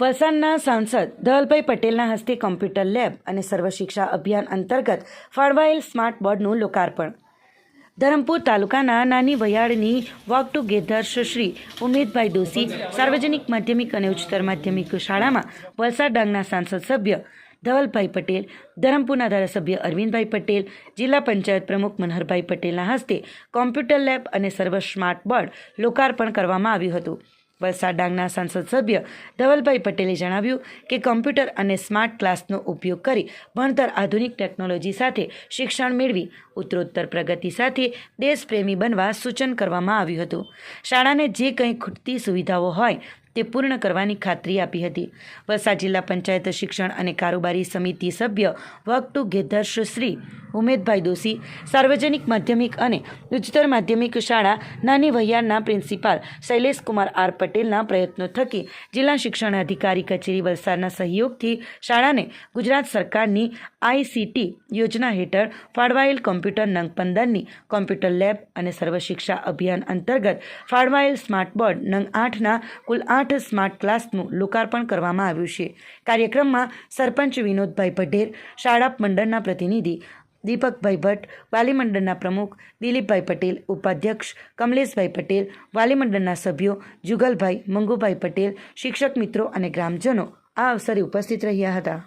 વલસાડના સાંસદ ધવલભાઈ પટેલના હસ્તે કોમ્પ્યુટર લેબ અને સર્વ શિક્ષા અભિયાન અંતર્ગત ફાળવાયેલ સ્માર્ટ બોર્ડનું લોકાર્પણ. ધરમપુર તાલુકાના નાની વયાળની વોક ટુગેધર શ્રી ઉમેદભાઈ દોશી સાર્વજનિક માધ્યમિક અને ઉચ્ચતર માધ્યમિક શાળામાં વલસાડ ડાંગના સાંસદ સભ્ય ધવલભાઈ પટેલ, ધરમપુરના ધારાસભ્ય અરવિંદભાઈ પટેલ, જિલ્લા પંચાયત પ્રમુખ મનહરભાઈ પટેલના હસ્તે કોમ્પ્યુટર લેબ અને સર્વ સ્માર્ટ બોર્ડ લોકાર્પણ કરવામાં આવ્યું હતું. વલસાડ ડાંગના સાંસદ સભ્ય ધવલભાઈ પટેલે જણાવ્યું કે કોમ્પ્યુટર અને સ્માર્ટ ક્લાસનો ઉપયોગ કરી ભણતર આધુનિક ટેકનોલોજી સાથે શિક્ષણ મેળવી ઉત્તરોત્તર પ્રગતિ સાથે દેશપ્રેમી બનવા સૂચન કરવામાં આવ્યું હતું. શાળાને જે કંઈ ખૂટતી સુવિધાઓ હોય તે પૂર્ણ કરવાની ખાતરી આપી હતી. વલસાડ જિલ્લા પંચાયત શિક્ષણ અને કારોબારી સમિતિ સભ્ય વકટુ ગેધર શ્રી ઉમેદભાઈ દોશી, સાર્વજનિક માધ્યમિક અને ઉચ્ચતર માધ્યમિક શાળા નાની વૈયારના પ્રિન્સિપાલ શૈલેષકુમાર આર પટેલના પ્રયત્નો થકી જિલ્લા શિક્ષણ અધિકારી કચેરી વલસાડના સહયોગથી શાળાને ગુજરાત સરકારની આઈસીટી યોજના હેઠળ ફાળવાયેલ કોમ્પ્યુટર નંગ પંદરની કોમ્પ્યુટર લેબ અને સર્વશિક્ષા અભિયાન અંતર્ગત ફાળવાયેલ સ્માર્ટ બોર્ડ નંગ આઠના કુલ આઠ સ્માર્ટ ક્લાસનું લોકાર્પણ કરવામાં આવ્યું છે. કાર્યક્રમમાં સરપંચ વિનોદભાઈ પટેલ, શાળા મંડળના પ્રતિનિધિ દીપકભાઈ ભટ્ટ, વાલીમંડળના પ્રમુખ દિલીપભાઈ પટેલ, ઉપાધ્યક્ષ કમલેશભાઈ પટેલ, વાલીમંડળના સભ્યો જુગલભાઈ મંગુભાઈ પટેલ, શિક્ષક મિત્રો અને ગ્રામજનો આ અવસરે ઉપસ્થિત રહ્યા હતા.